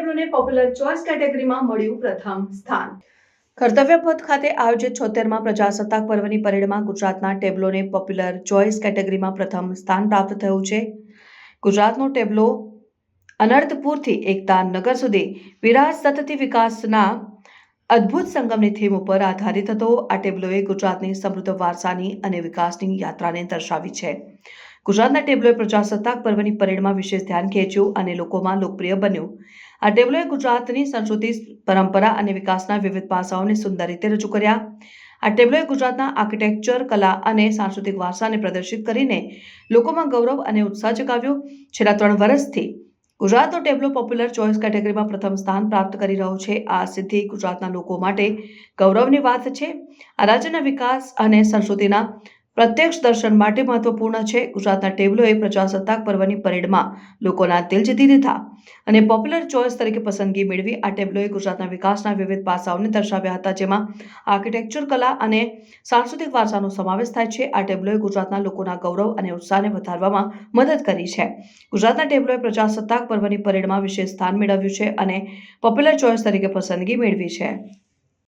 ટેબ્લોને popular choice કેટેગરીમાં મળ્યું પ્રથમ સ્થાન. કર્તવ્ય પથ ખાતે આયોજિત છોતેરમાં પ્રજાસત્તાક પર્વની પરેડમાં ગુજરાતના ટેબ્લોને પોપ્યુલર ચોઇસ કેટેગરીમાં પ્રથમ સ્થાન પ્રાપ્ત થયું છે. ગુજરાતનો ટેબ્લો અનર્થપુરથી એકતા નગર સુધી વિરાસતથી વિકાસના અદ્ભુત સંગમની થીમ ઉપર આધારિત હતો. આ ટેબ્લોએ ગુજરાતની સમૃદ્ધ વારસાની અને વિકાસની યાત્રાને દર્શાવી છે. ગુજરાતના ટેબ્લોએ પ્રજાસત્તાક પર્વની પરેડમાં વિશેષ ધ્યાન ખેંચ્યું અને લોકોમાં લોકપ્રિય બન્યું. આ ટેબ્લોએ ગુજરાતની સંસ્કૃતિ, પરંપરા અને વિકાસના વિવિધ પાસાઓને સુંદર રીતે રજૂ કર્યા. આ ટેબ્લોએ ગુજરાતના આર્કિટેક્ચર, કલા અને સાંસ્કૃતિક વારસાને પ્રદર્શિત કરીને લોકોમાં ગૌરવ અને ઉત્સાહ જગાવ્યો. છેલ્લા ત્રણ વર્ષથી ગુજરાતનો ટેબ્લો પોપ્યુલર ચોઇસ કેટેગરીમાં પ્રથમ સ્થાન પ્રાપ્ત કરી રહ્યો છે. આ સિદ્ધિ ગુજરાતના લોકો માટે ગૌરવની વાત છે. આ રાજ્યના વિકાસ અને સંસ્કૃતિના પ્રત્યક્ષ દર્શન માટે મહત્વપૂર્ણ છે. ગુજરાતના ટેબ્લોએ પ્રજાસત્તાક પર્વની પરેડમાં લોકોના દિલ જીતી દીધા અને પોપ્યુલર ચોઇસ તરીકે પસંદગી મેળવી આ ટેબલોએ ગુજરાતના વિકાસના વિવિધ પાસાઓને દર્શાવ્યા હતા, જેમાં આર્કિટેક્ચર, કલા અને સાંસ્કૃતિક વારસાનો સમાવેશ થાય છે. આ ટેબ્લોએ ગુજરાતના લોકોના ગૌરવ અને ઉત્સાહને વધારવામાં મદદ કરી છે. ગુજરાતના ટેબ્લોએ પ્રજાસત્તાક પર્વની પરેડમાં વિશેષ સ્થાન મેળવ્યું છે અને પોપ્યુલર ચોઇસ તરીકે પસંદગી મેળવી છે.